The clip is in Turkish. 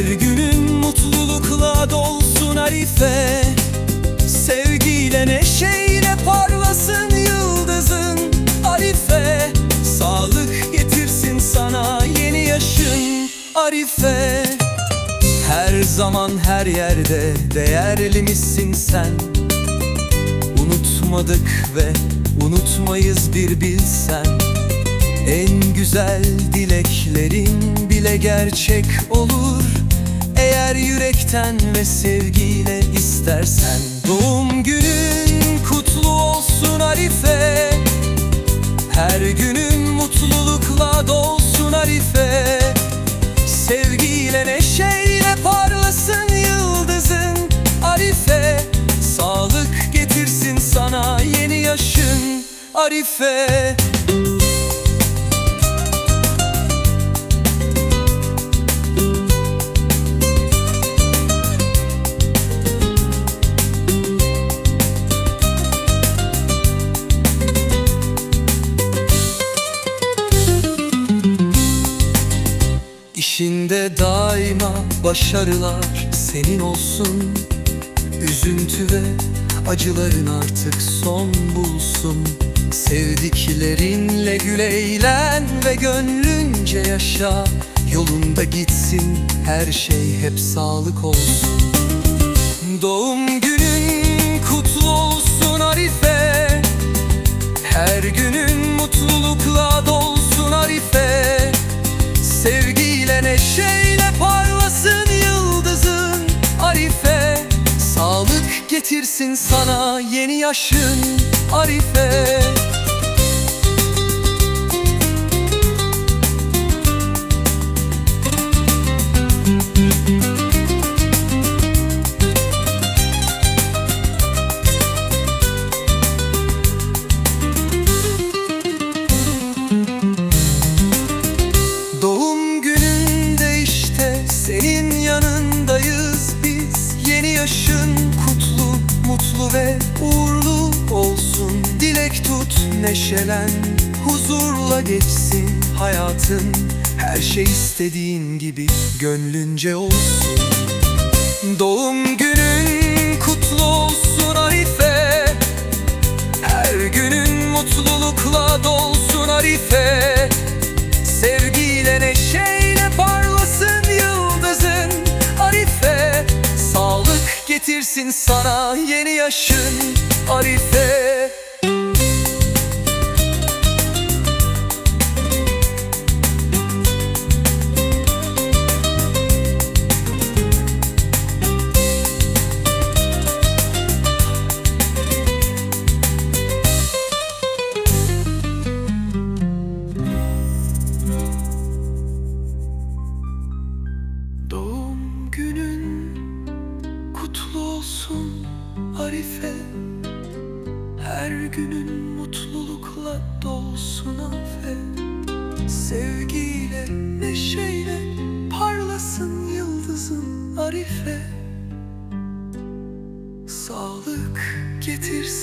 Her günün mutlulukla dolsun Arife. Sevgiyle neşeyle parlasın yıldızın Arife. Sağlık getirsin sana yeni yaşın Arife. Her zaman her yerde değerli misin sen? Unutmadık ve unutmayız bir bilsen. En güzel dileklerin bile gerçek olur. Eğer yürekten ve sevgiyle istersen. Doğum günün kutlu olsun Arife. Her günün mutlulukla dolsun Arife. Sevgiyle neşeyle parlasın yıldızın Arife. Sağlık getirsin sana yeni yaşın Arife İşinde daima başarılar senin olsun. Üzüntü ve acıların artık son bulsun. Sevdiklerinle gül ve gönlünce yaşa. Yolunda gitsin her şey hep sağlık olsun. Doğum günün kutlu olsun neşeyle parlasın yıldızın. Arife Sağlık getirsin sana yeni yaşın. Arife tut, neşelen, huzurla geçsin hayatın. Her şey istediğin gibi gönlünce olsun. Doğum günün kutlu olsun Arife. Her günün mutlulukla dolsun Arife. Sevgiyle neşeyle parlasın yıldızın Arife. Sağlık getirsin sana yeni yaşın Arife olsun Arife Her günün mutlulukla dolsun Arife Sevgiyle, neşeyle parlasın yıldızın Arife. Sağlık getirsin